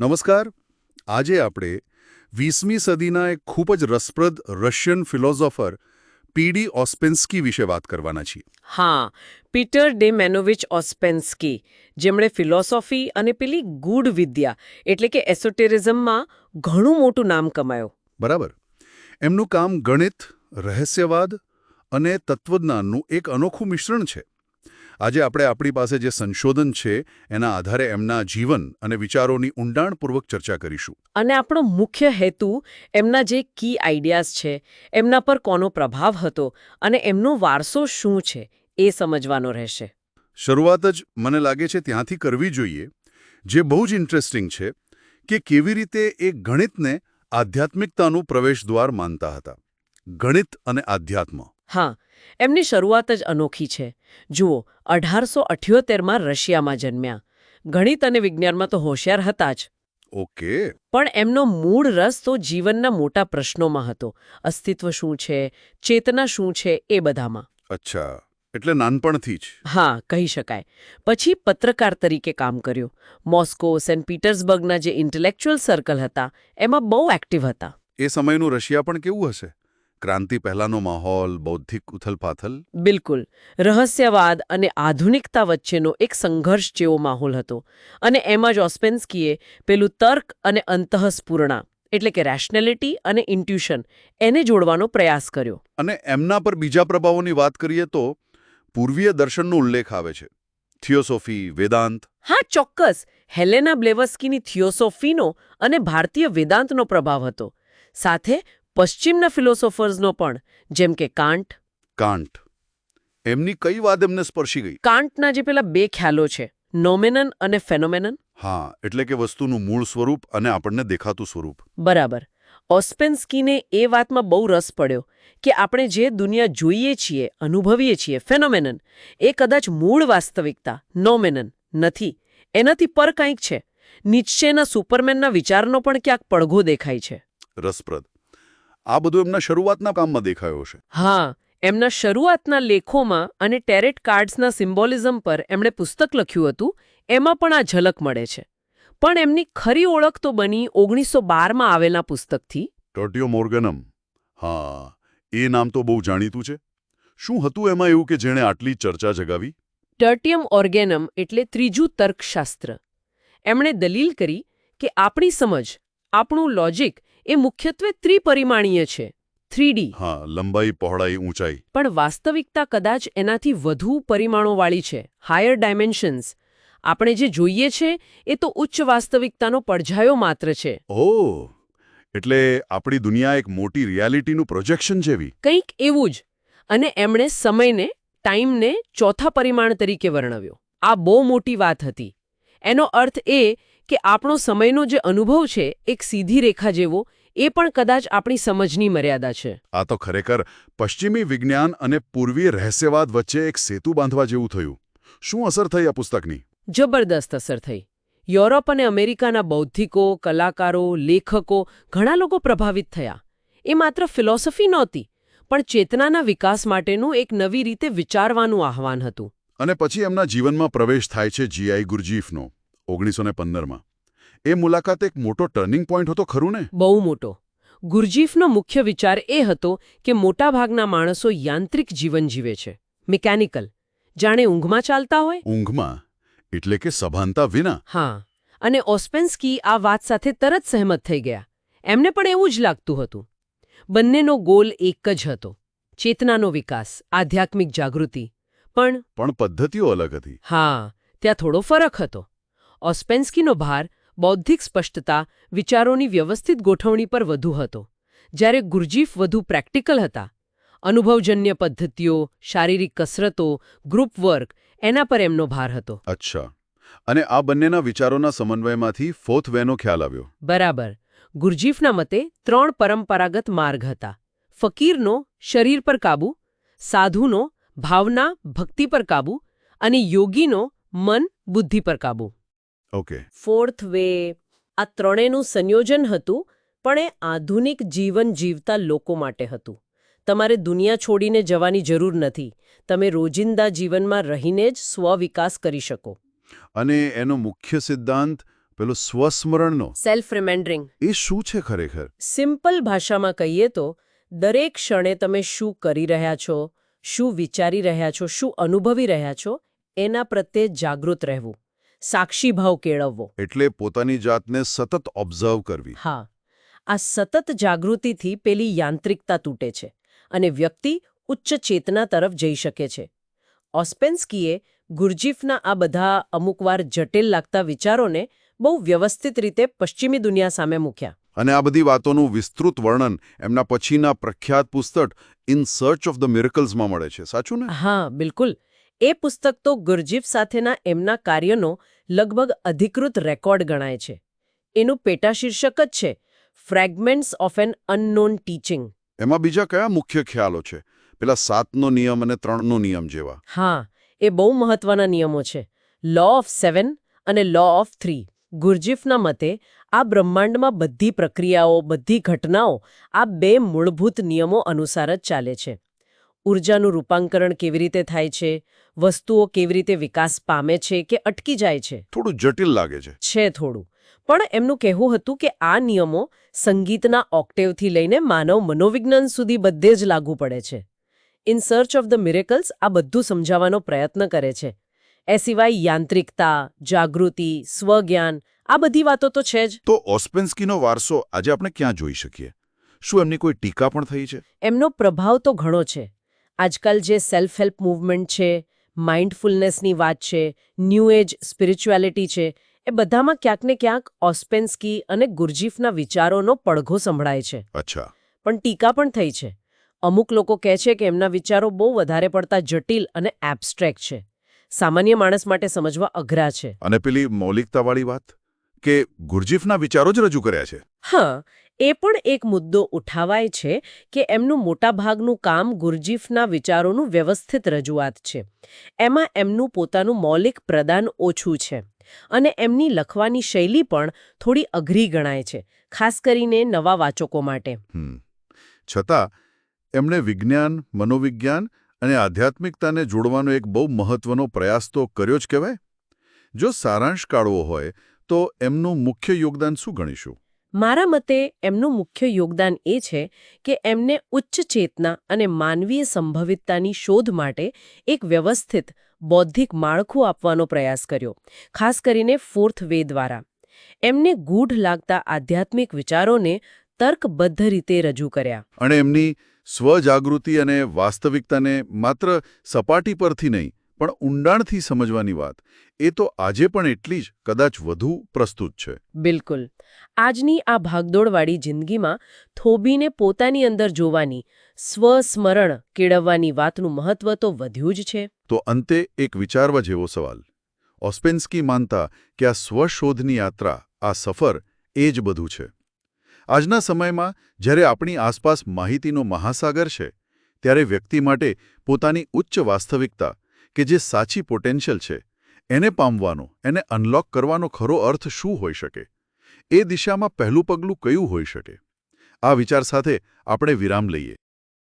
નમસ્કાર. આજે આપણે વીસમી સદીના એક ખૂબ જ રસપ્રદ રશિયન ફિલોઝોફર પીડી ઓસ્પેન્સ્કી વિશે વાત કરવાના છીએ. હા પીટર ડે મેનોવિચ ઓસ્પેન્સ્કી જેમણે ફિલોસોફી અને પેલી ગૂઢ વિદ્યા એટલે કે એસોટેરિઝમમાં ઘણું મોટું નામ કમાયું. બરાબર. એમનું કામ ગણિત રહસ્યવાદ અને તત્વજ્ઞાનનું એક અનોખું મિશ્રણ છે. આજે આપણે આપણી પાસે જે સંશોધન છે એના આધારે એમના જીવન અને વિચારોની ઊંડાણપૂર્વક ચર્ચા કરીશું. અને આપણો મુખ્ય હેતુ એમના જે કી આઈડિયાઝ છે એમના પર કોનો પ્રભાવ હતો અને એમનો વારસો શું છે એ સમજવાનો રહેશે. શરૂઆત જ મને લાગે છે ત્યાંથી કરવી જોઈએ. જે બહુ જ ઇન્ટરેસ્ટિંગ છે કે કેવી રીતે એ ગણિતને આધ્યાત્મિકતાનું પ્રવેશદ્વાર માનતા હતા. ગણિત અને આધ્યાત્મ. હા એમની શરૂઆત જ અનોખી છે. જુઓ અઢારસો અઠ્યોતેરમાં રશિયામાં જન્મ્યા. ગણિત અને વિજ્ઞાનમાં તો હોશિયાર હતા જ. ઓકે. પણ એમનો મૂળ રસ તો જીવનના મોટા પ્રશ્નોમાં હતો. અસ્તિત્વ શું છે ચેતના શું છે એ બધામાં. અચ્છા એટલે નાનપણથી જ. હા કહી શકાય. પછી પત્રકાર તરીકે કામ કર્યું. મોસ્કો સેન્ટ પીટર્સબર્ગના જે ઇન્ટેલેક્ચ્યુઅલ સર્કલ હતા એમાં બહુ એક્ટિવ હતા. એ સમયનું રશિયા પણ કેવું હશે? ક્રાંતિ પહેલાનો માહોલ બૌદ્ધિક ઉથલપાથલ? બિલકુલ. રહસ્યવાદ અને આધુનિકતા વચ્ચેનો એક સંઘર્ષ જેવો માહોલ હતો. અને એમાં જ ઓસ્પેન્સ્કીએ પેલું તર્ક અને અંતઃસ્પૂર્ણા એટલે કે રેશનેલિટી અને ઇન્ટ્યુશન એને જોડવાનો પ્રયાસ કર્યો. અને એમના પર બીજા પ્રભાવોની વાત કરીએ તો પૂર્વીય દર્શનનો ઉલ્લેખ આવે છે. થિયોસોફી વેદાંત. હા ચોક્કસ. હેલેના બ્લેવસ્કીની થિયોસોફીનો અને ભારતીય વેદાંતનો પ્રભાવ હતો. સાથે પશ્ચિમના ફિલોસોફર્સનો પણ જેમ કે કાંટ કાંટ એમની કઈ વાત એમને સ્પર્શી ગઈ? કાંટના જે પેલા બે ખ્યાલો છે નોમેનન અને ફેનોમેનન. હા એટલે કે વસ્તુનું મૂળ સ્વરૂપ અને આપણને દેખાતું સ્વરૂપ. બરાબર. ઓસ્પેન્સ્કીને એ વાતમાં બહુ રસ પડ્યો કે આપણે જે દુનિયા જોઈએ છીએ અનુભવીએ છીએ ફેનોમેનન એ કદાચ મૂળ વાસ્તવિકતા નોમેનન નથી. એનાથી પર કંઈક છે. નિશ્ચયના સુપરમેનના વિચારનો પણ ક્યાંક પડઘો દેખાય છે. રસપ્રદ. આ બધું એમના શરૂઆતના કામમાં દેખાયો છે હા એમના શરૂઆતના લેખોમાં અને ટેરેટ કાર્ડ્સના સિમ્બોલિઝમ પર એમણે પુસ્તક લખ્યું હતું એમાં પણ આ ઝલક મળે છે. પણ એમની ખરી ઓળખ તો બની ઓગણીસો બારમાં આવેલા પુસ્તકથી. ટોટિયો મોર્ગનમ. હા એ નામ તો બહુ જાણીતું છે. શું હતું એમાં એવું કે જેણે આટલી ચર્ચા જગાવી? ટર્ટિયમ ઓર્ગેનમ એટલે ત્રીજું તર્કશાસ્ત્ર. એમણે દલીલ કરી કે આપણી સમજ આપણું લોજિક એ મુખ્યત્વે ત્રિપરિમાણીય છે થ્રીડી હા લંબાઈ પહોળાઈ ઊંચાઈ. પણ વાસ્તવિકતા કદાચ એનાથી વધુ પરિમાણોવાળી છે હાયર ડાયમેન્શન્સ આપણે જે જોઈએ છે એ તો ઉચ્ચ વાસ્તવિકતાનો પડછાયો માત્ર છે. ઓહ એટલે આપણી દુનિયા એક મોટી રિયાલિટીનું પ્રોજેક્શન જેવી. કંઈક એવું જ. અને એમણે સમયને ટાઈમને ચોથા પરિમાણ તરીકે વર્ણવ્યો. આ બહુ મોટી વાત હતી. એનો અર્થ એ કે આપણો સમયનો જે અનુભવ છે એક સીધી રેખા જેવો એ પણ કદાચ આપણી સમજની મર્યાદા છે. આ તો ખરેખર પશ્ચિમી વિજ્ઞાન અને પૂર્વીય રહસ્યવાદ વચ્ચે એક સેતુ બાંધવા જેવું થયું. શું અસર થઈ આ પુસ્તકની? જબરદસ્ત અસર થઈ. યુરોપ અને અમેરિકાના બૌદ્ધિકો કલાકારો લેખકો ઘણા લોકો પ્રભાવિત થયા. એ માત્ર ફિલોસોફી નહોતી પણ ચેતનાના વિકાસ માટેનું એક નવી રીતે વિચારવાનું આહવાન હતું. અને પછી એમના જીવનમાં પ્રવેશ થાય છે જીઆઈ ગુરજીફનો ઓગણીસો ને પંદરમાં. એ મુલાકાત એક મોટો ટર્નિંગ પોઈન્ટ હતો ખરું ને? બહુ મોટો. ગુરજીફનો મુખ્ય વિચાર એ હતો કે મોટાભાગના માણસો યાંત્રિક જીવન જીવે છે. મિકેનિકલ જાણે ઊંઘમાં ચાલતા હોય? ઊંઘમાં? એટલે કે સભાનતા વિના? હા. અને ઓસ્પેન્સ્કી આ વાત સાથે તરત સહેમત થઈ ગયા. એમને પણ એવું જ લાગતું હતું. બંનેનો ગોલ એક જ હતો. ચેતનાનો વિકાસ આધ્યાત્મિક જાગૃતિ પણ પણ પદ્ધતિઓ અલગ હતી. હા ત્યાં થોડો ફરક હતો. ઓસ્પેન્સ્કીનો ભાર બૌદ્ધિક સ્પષ્ટતા વિચારોની વ્યવસ્થિત ગોઠવણી પર વધુ હતો. જ્યારે ગુરજીફ વધુ પ્રેક્ટિકલ હતા. અનુભવજન્ય પદ્ધતિઓ શારીરિક કસરતો ગ્રુપ વર્ક એના પર એમનો ભાર હતો. અચ્છા. અને આ બંનેના વિચારોના સમન્વયમાંથી ફોર્થ વેનો ખ્યાલ આવ્યો. બરાબર. ગુરજીફના મતે ત્રણ પરંપરાગત માર્ગ હતા. ફકીરનો શરીર પર કાબુ સાધુનો ભાવના ભક્તિ પર કાબુ અને યોગીનો મન બુદ્ધિ પર કાબુ. ઓકે ફોર્થ વે આ ત્રણેયનું સંયોજન હતું પણ એ આધુનિક જીવન જીવતા લોકો માટે હતું. તમારે દુનિયા છોડીને જવાની જરૂર નથી. તમે રોજિંદા જીવનમાં રહીને જ સ્વવિકાસ કરી શકો. અને એનો મુખ્ય સિદ્ધાંત પેલો સ્વસ્મરણનો. સેલ્ફ રિમેન્ડરિંગ એ શું છે ખરેખર? સિમ્પલ ભાષામાં કહીએ તો દરેક ક્ષણે તમે શું કરી રહ્યા છો શું વિચારી રહ્યા છો શું અનુભવી રહ્યા છો એના પ્રત્યે જાગૃત રહેવું. સાક્ષી ભાવ કેળવવો. એટલે પોતાની જાતને સતત ઓબ્ઝર્વ કરવી. હા. આ સતત જાગૃતિથી પેલી યાંત્રિકતા તૂટે છે અને વ્યક્તિ ઉચ્ચ ચેતના તરફ જઈ શકે છે. ઓસ્પેન્સ્કીએ ગુરજીફના આ બધા અમુકવાર જટિલ લાગતા વિચારોને બહુ વ્યવસ્થિત રીતે પશ્ચિમી દુનિયા સામે મૂક્યા. અને આ બધી વાતોનું વિસ્તૃત વર્ણન એમના પછીના પ્રખ્યાત પુસ્તક ઇન સર્ચ ઓફ ધ મિરેકલ્સમાં મળે છે. સાચું ને? હા બિલકુલ. એ પુસ્તક તો ગુરજીફ સાથેના એમના કાર્યનો લગભગ અધિકૃત રેકોર્ડ ગણાય છે. એનું પેટા શીર્ષક જ છે fragments of an unknown teaching એમાં બીજા કયા મુખ્ય ખ્યાલો છે? પેલા સાતનો નિયમ અને ત્રણનો નિયમ જેવા. હા એ બહુ મહત્વના નિયમો છે. લો ઓફ સેવન અને લો ઓફ થ્રી ગુરજીફના મતે આ બ્રહ્માંડમાં બધી પ્રક્રિયાઓ બધી ઘટનાઓ આ બે મૂળભૂત નિયમો અનુસાર જ ચાલે છે. ઊર્જાનું રૂપાંકરણ કેવી રીતે થાય છે? વસ્તુઓ કેવી રીતે વિકાસ પામે છે કે અટકી જાય છે? થોડું જટિલ લાગે છે. છે થોડું. પણ એમનું કહેવું હતું કે આ નિયમો સંગીતના ઓક્ટેવથી લઈને માનવ મનોવિજ્ઞાન સુધી બધે જ લાગુ પડે છે. In search of the miracles આ બધું સમજાવવાનો પ્રયત્ન કરે છે. એ સિવાય યાંત્રિકતા જાગૃતિ સ્વજ્ઞાન આ બધી વાતો તો છે જ. તો ઓસ્પેન્સ્કીનો વારસો આજે આપણે ક્યાં જોઈ શકીએ? શું એમની કોઈ ટીકા પણ થઈ છે? એમનો પ્રભાવ તો ઘણો છે. આજકાલ જે સેલ્ફ હેલ્પ મૂવમેન્ટ છે માઇન્ડફુલનેસની વાત છે ન્યૂ એજ સ્પિરિચ્યુઆલિટી છે એ બધામાં ક્યાંક ને ક્યાંક ઓસ્પેન્સ્કી અને ગુરજીફના વિચારોનો પડઘો સંભળાય છે. અચ્છા. પણ ટીકા પણ થઈ છે. અમુક લોકો કહે છે કે એમના વિચારો બહુ વધારે પડતા જટિલ અને એબ્સ્ટ્રેક્ટ છે. સામાન્ય માણસ માટે સમજવા અઘરા છે. અને પેલી મૌલિકતાવાળી વાત? કે ગુરજીફના વિચારો જ રજૂ કર્યા છે? હા એ પણ એક મુદ્દો ઉઠાવાય છે કે એમનું મોટાભાગનું કામ ગુરજીફના વિચારોનું વ્યવસ્થિત રજૂઆત છે. એમાં એમનું પોતાનું મૌલિક પ્રદાન ઓછું છે. અને એમની લખવાની શૈલી પણ થોડી અઘરી ગણાય છે ખાસ કરીને નવા વાચકો માટે. છતાં એમણે વિજ્ઞાન મનોવિજ્ઞાન અને આધ્યાત્મિકતાને જોડવાનો એક બહુ મહત્વનો પ્રયાસ તો કર્યો જ કહેવાય. જો સારાંશ કાઢવો હોય તો એમનું મુખ્ય યોગદાન શું ગણીશું? મારા મતે એમનું મુખ્ય યોગદાન એ છે કે એમને ઉચ્ચ ચેતના અને માનવીય સંભવિતતાની શોધ માટે એક વ્યવસ્થિત બૌદ્ધિક માળખું આપવાનો પ્રયાસ કર્યો ખાસ કરીને ફોર્થ વે દ્વારા. એમને ગૂઢ લાગતા આધ્યાત્મિક વિચારોને તર્કબદ્ધ રીતે રજૂ કર્યા. અને એમની સ્વજાગૃતિ અને વાસ્તવિકતાને માત્ર સપાટી પરથી નહીં પણ ઊંડાણથી સમજવાની વાત. એ તો આજે પણ એટલી જ કદાચ વધુ પ્રસ્તુત છે. બિલકુલ. આજની આ ભાગદોડવાળી જિંદગીમાં થોબીને પોતાની અંદર જોવાની સ્વસ્મરણ કેળવવાની વાતનું મહત્વ તો વધ્યું જ છે. તો અંતે એક વિચારવા જેવો સવાલ. ઓસ્પેન્સ્કી માનતા કે આ સ્વશોધની યાત્રા આ સફર એ જ બધું છે. આજના સમયમાં જ્યારે આપણી આસપાસ માહિતીનો મહાસાગર છે, ત્યારે વ્યક્તિ માટે પોતાની ઉચ્ચ વાસ્તવિકતા કે જે સાચી પોટેન્શિયલ છે, એને પામવાનો, એને અનલોક કરવાનો ખરો અર્થ શું હોઈ શકે? એ દિશામાં પહેલું પગલું કયું હોઈ શકે? આ વિચાર સાથે આપણે વિરામ લઈએ.